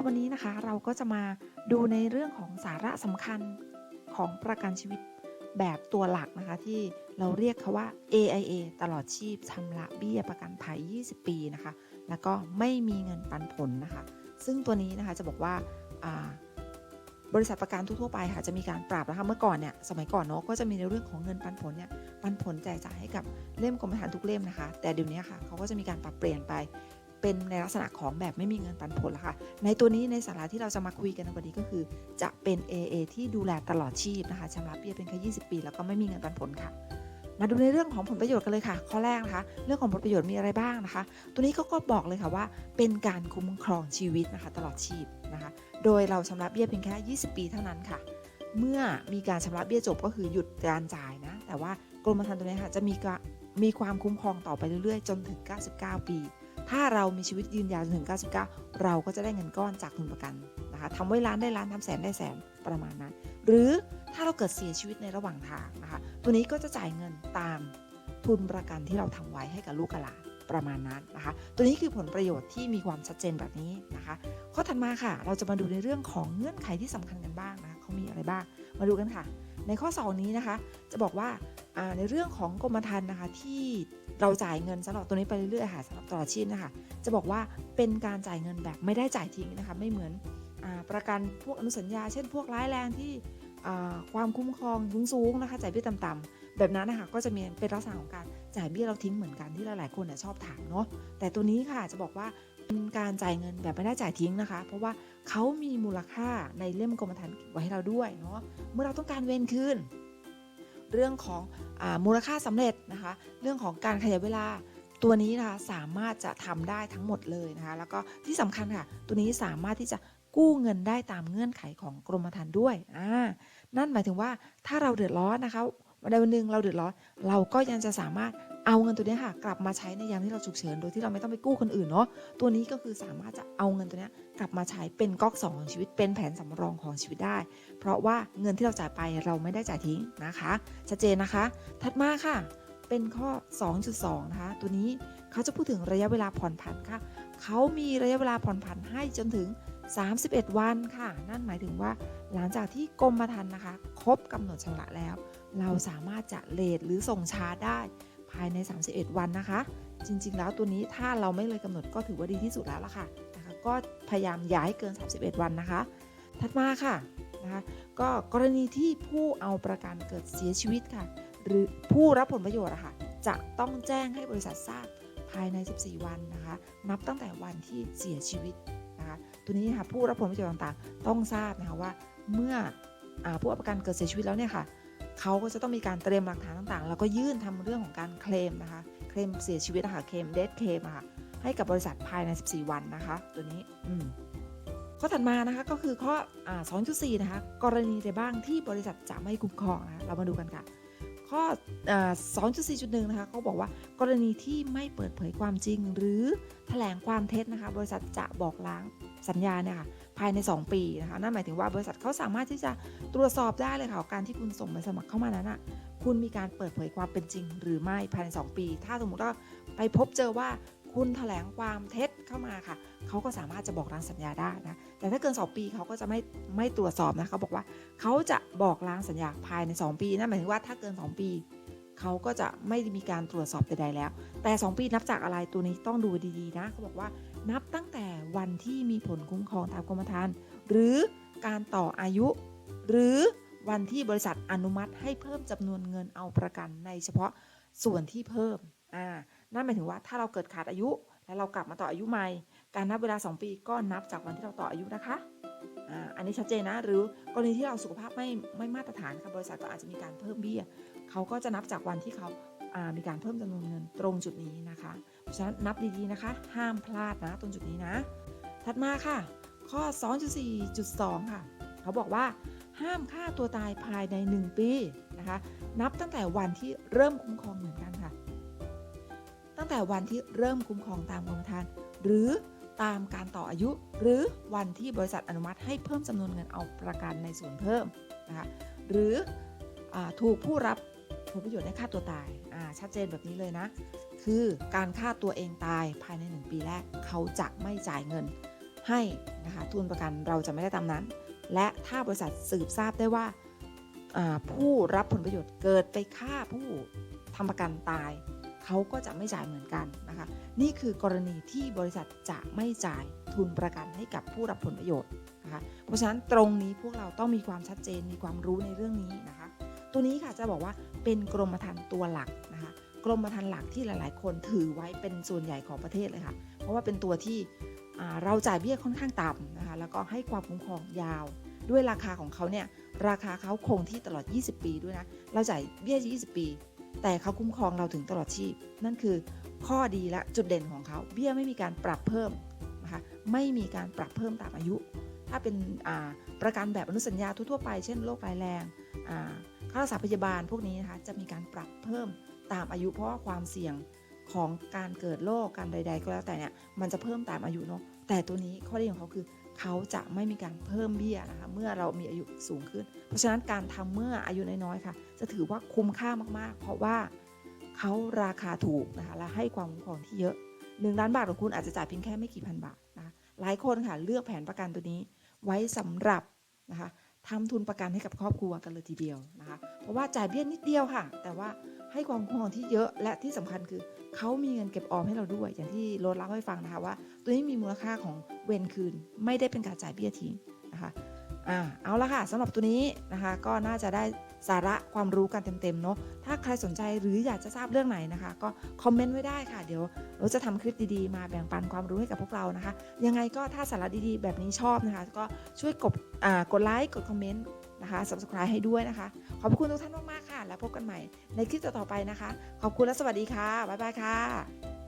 ับวันนี้นะคะเราก็จะมาดูในเรื่องของสาระสำคัญของประกันชีวิตแบบตัวหลักนะคะ ที่เราเรียกเขาว่า AIA ตลอดชีพชำระเบี้ยประกันภัย 20 ปีนะคะ แล้วก็ไม่มีเงินปันผลนะคะ ซึ่งตัวนี้นะคะจะบอกว่าาบริษัทประกันทั่วไปค่ะจะมีการปรับนะคะเมื่อก่อนเนี่ยสมัยก่อนเนาะก็จะมีในเรื่องของเงินปันผลเนี่ยปันผลแจกจ่ายให้กับเล่มกรมธรรม์ทุกเล่มนะคะ แต่เดี๋ยวนี้ค่ะเขาก็จะมีการปรับเปลี่ยนไป เป็นในลักษณะของแบบไม่มีเงินปันผลแล้วค่ะ ในตัวนี้ในสาระที่เราจะมาคุยกันในวันนี้ก็คือ จะเป็น AA ที่ดูแลตลอดชีพนะคะชำระเบี้ยเป็นแค่20 ปี แล้วก็ไม่มีเงินปันผลค่ะมาดูในเรื่องของผลประโยชน์กันเลยค่ะ ข้อแรกนะคะ เรื่องของผลประโยชน์มีอะไรบ้างนะคะ ตัวนี้ก็ก็บอกเลยค่ะว่า เป็นการคุ้มครองชีวิตนะคะ ตลอดชีพนะคะ โดยเราชำระเบี้ยเพียงแค่ 20 ปีเท่านั้นค่ะ เมื่อมีการชำระเบี้ยจบก็คือหยุดการจ่ายนะ แต่ว่ากรมธรรม์ตัวนี้ค่ะจะมีมีความคุ้มครองต่อไปเรื่อยๆ จนถึง 99 ปี ถ้าเรามีชีวิตยืนยาวจนถึง 99 เราก็จะได้เงินก้อนจากทุนประกันนะคะทำไว้ล้านได้ล้านทำแสนได้แสนประมาณนั้น หรือถ้าเราเกิดเสียชีวิตในระหว่างทางนะคะ ตัวนี้ก็จะจ่ายเงินตามทุนประกันที่เราทำไว้ให้กับลูกกับหลานประมาณนั้นนะคะ ตัวนี้คือผลประโยชน์ที่มีความชัดเจนแบบนี้นะคะ ข้อถัดมาค่ะ เราจะมาดูในเรื่องของเงื่อนไขที่สำคัญกันบ้างนะคะเขามีอะไรบ้าง มาดูกันค่ะ ในข้อ 2 นี้นะคะ จะบอกว่าในเรื่องของกรมธรรม์นะคะที่ เราจ่ายเงินสำหรับตัวนี้ไปเรื่อยๆค่ะสำหรับตลอดชีพนะคะ จะบอกว่าเป็นการจ่ายเงินแบบไม่ได้จ่ายทิ้งนะคะ ไม่เหมือนอประกันพวกอนุสัญญา เช่น พวกร้ายแรงที่ความคุ้มครองสูงๆนะคะจ่ายเบี้ยต่ำๆแบบนั้นนะคะก็จะมีเป็นลักษณะของการจ่ายเบี้ยเราทิ้งเหมือนกันที่หลายๆคนชอบถามเนาะแต่ตัวนี้ค่ะจะบอกว่าเป็นการจ่ายเงินแบบไม่ได้จ่ายทิ้งนะคะ เพราะว่าเขามีมูลค่าในเล่มกรมธรรม์ไว้ให้เราด้วยเนาะเมื่อเราต้องการเวนคืน เรื่องของอมูลค่าสำเร็จนะคะ เรื่องของการขยายเวลาตัวนี้นะคะสามารถจะทำได้ทั้งหมดเลยนะคะแล้วก็ที่สำคัญค่ะ ตัวนี้สามารถที่จะกู้เงินได้ตามเงื่อนไขของกรมธรรม์ด้วยอ่านั่นหมายถึงว่าถ้าเราเดือดร้อนนะคะวันใดวันหนึ่งเราเดือดร้อนเราก็ยังจะสามารถ เอาเงินตัวนี้ค่ะ กลับมาใช้ในยามที่เราฉุกเฉินโดยที่เราไม่ต้องไปกู้คนอื่นเนาะตัวนี้ก็คือสามารถจะเอาเงินตัวนี้กลับมาใช้เป็นก๊อกสองของชีวิตเป็นแผนสำรองของชีวิตได้ เพราะว่าเงินที่เราจ่ายไปเราไม่ได้จ่ายทิ้งนะคะชัดเจนนะคะ ถัดมาค่ะ เป็นข้อ 2.2 นะคะ ตัวนี้เขาจะพูดถึงระยะเวลาผ่อนผันค่ะเขามีระยะเวลาผ่อนผันให้จนถึง 31 วันค่ะ นั่นหมายถึงว่า หลังจากที่กรมธรรม์นะคะ ครบกำหนดชำระแล้ว เราสามารถจะเลทหรือส่งช้าได้ ภายใน 31 วันนะคะ จริง ๆ แล้วตัวนี้ถ้าเราไม่เลยกำหนดก็ถือว่าดีที่สุดแล้วล่ะค่ะนะคะก็พยายามย่าให้เกิน 31 วันนะคะ ถัดมาค่ะนะคะก็กรณีที่ผู้เอาประกันเกิดเสียชีวิตค่ะ หรือผู้รับผลประโยชน์อะค่ะจะต้องแจ้งให้บริษัททราบภายใน 14 วันนะคะ นับตั้งแต่วันที่เสียชีวิตนะคะตัวนี้ค่ะผู้รับผลประโยชน์ต่างๆ ต้องทราบนะคะว่าเมื่ออผู้เอาประกันเกิดเสียชีวิตแล้วเนี่ยค่ะ เขาก็จะต้องมีการเตรียมหลักฐานต่างๆ แล้วก็ยื่นทำเรื่องของการเคลมนะคะ เคลมเสียชีวิตนะคะเคลมเดทเคลมค่ะให้กับบริษัทภายใน 14 วันนะคะ ตัวนี้อืมข้อถัดมานะคะก็คือข้ออ2.4 นะคะ กรณีใดบ้างที่บริษัทจะไม่คุ้มครองนะคะเรามาดูกันค่ะ ข้อ2.4.1 นะคะเขาบอกว่ากรณีที่ไม่เปิดเผยความจริง หรือแถลงความเท็จนะคะ บริษัทจะบอกล้างสัญญาเนี่ยค่ะ ภายใน 2 ปีนะคะนั่นหมายถึงว่าบริษัทเขาสามารถที่จะตรวจสอบได้เลยค่ะการที่คุณส่งใบสมัครเข้ามานั้นอะคุณมีการเปิดเผยความเป็นจริง หรือไม่ภายใน 2 ปี ถ้าสมมติว่าไปพบเจอว่าคุณแถลงความเท็จเข้ามาค่ะ เขาก็สามารถจะบอกล้างสัญญาได้นะ แต่ถ้าเกิน 2 ปีเขาก็จะไม่ไม่ตรวจสอบนะเขาบอกว่าเขาจะบอกล้างสัญญาภายใน 2 ปีนั่นหมายถึงว่าถ้าเกิน 2 ปี เขาก็จะไม่มีการตรวจสอบใดๆแล้ว แต่ 2 ปีนับจากอะไรตัวนี้ต้องดูดีๆนะเขาบอกว่านับตั้งแต่วันที่มีผลคุ้มครองตามกรมธรรม์หรือการต่ออายุ หรือวันที่บริษัทอนุมัติให้เพิ่มจำนวนเงินเอาประกันในเฉพาะส่วนที่เพิ่มอ่านั่นหมายถึงว่าถ้าเราเกิดขาดอายุ แล้วเรากลับมาต่ออายุใหม่ การนับเวลา 2 ปีก็นับจากวันที่เราต่ออายุนะคะอันนี้ชัดเจนนะ หรือกรณีที่เราสุขภาพไม่ไม่มาตรฐานค่ะบริษัทก็อาจจะมีการเพิ่มเบี้ย เขาก็จะนับจากวันที่เขามีการเพิ่มจำนวนเงินตรงจุดนี้นะคะ เพราะฉะนั้นนับดีๆนะคะ ห้ามพลาดนะตรงจุดนี้นะ ถัดมาค่ะ ข้อ 2.4.2 ค่ะ เขาบอกว่าห้ามฆ่าตัวตายภายใน 1 ปีนะคะ นับตั้งแต่วันที่เริ่มคุ้มครองเหมือนกันค่ะ ตั้งแต่วันที่เริ่มคุ้มครองตามกรมธรรม์หรือตามการต่ออายุ หรือวันที่บริษัทอนุมัติให้เพิ่มจำนวนเงินเอาประกันในส่วนเพิ่มนะคะ หรืออถูกผู้รับ ผลประโยชน์ได้ฆ่าตัวตาย อ่า ชัดเจนแบบนี้เลยนะ คือการฆ่าตัวเองตายภายใน 1 ปีแรก เขาจะไม่จ่ายเงิน ให้นะคะทุนประกันเราจะไม่ได้ตามนั้น และถ้าบริษัทสืบทราบได้ว่าอ่าผู้รับผลประโยชน์เกิดไปฆ่าผู้ทำประกันตาย เขาก็จะไม่จ่ายเหมือนกันนะคะ นี่คือกรณีที่บริษัทจะไม่จ่ายทุนประกันให้กับผู้รับผลประโยชน์นะคะ เพราะฉะนั้นตรงนี้พวกเราต้องมีความชัดเจนมีความรู้ในเรื่องนี้นะคะ ตัวนี้ค่ะจะบอกว่าเป็นกรมธรรม์ตัวหลักนะคะกรมธรรม์หลักที่หลายๆ คนถือไว้เป็นส่วนใหญ่ของประเทศเลยค่ะ เพราะว่าเป็นตัวที่เราจ่ายเบี้ยค่อนข้างต่ำนะคะแล้วก็ให้ความคุ้มครองยาว ด้วยราคาของเขาเนี่ยราคาเขาคงที่ตลอด 20 ปีด้วยนะเราจ่ายเบี้ย 20 ปี แต่เขาคุ้มครองเราถึงตลอดชีพ นั่นคือข้อดีและจุดเด่นของเขาเบี้ยไม่มีการปรับเพิ่มนะคะไม่มีการปรับเพิ่มตามอายุ ถ้าเป็นประกันแบบอนุสัญญาทั่วไป เช่นโรคร้ายแรงอ่า ค่ารักษาพยาบาลพวกนี้นะคะจะมีการปรับเพิ่มตามอายุ เพราะว่าความเสี่ยงของการเกิดโรคการใด ๆ ก็แล้วแต่เนี่ยมันจะเพิ่มตามอายุเนาะแต่ตัวนี้ข้อดีของเขาคือเขาจะไม่มีการเพิ่มเบี้ยนะคะเมื่อเรามีอายุสูงขึ้น เพราะฉะนั้นการทำเมื่ออายุน้อยๆค่ะ จะถือว่าคุ้มค่ามากๆ เพราะว่าเขาราคาถูกนะคะและให้ความคุ้มครองที่เยอะ1ล้านบาทของคุณอาจจะจ่ายเพียงแค่ไม่กี่พันบาทนะคะหลายคนค่ะเลือกแผนประกันตัวนี้ไว้สำหรับนะคะ ทำทุนประกันให้กับครอบครัวกันเลยทีเดียวนะคะ เพราะว่าจ่ายเบี้ยนิดเดียวค่ะ แต่ว่าให้ความคุ้มครองที่เยอะและที่สำคัญคือเขามีเงินเก็บออมให้เราด้วย อย่างที่โรถเล่าให้ฟังนะคะว่า ตัวนี้มีมูลค่าของเวนคืน ไม่ได้เป็นการจ่ายเบี้ยทิ้งนะคะอ่าเอาละค่ะสำหรับตัวนี้นะคะ ก็น่าจะได้สาระความรู้กันเต็มๆเนาะถ้าใครสนใจหรืออยากจะทราบเรื่องไหนนะคะ ก็คอมเมนต์ไว้ได้ค่ะ เดี๋ยว เราจะทำคลิปดีๆ มาแบ่งปันความรู้ให้กับพวกเรานะคะ ยังไงก็ถ้าสาระดีๆ แบบนี้ชอบนะคะ ก็ช่วยกดอ่ากดไลค์กดคอมเมนต์นะคะ subscribe ให้ด้วยนะคะ ขอบคุณทุกท่านมากๆค่ะ แล้วพบกันใหม่ในคลิปต่อๆไปนะคะ ขอบคุณและสวัสดีค่ะบ๊ายบายค่ะ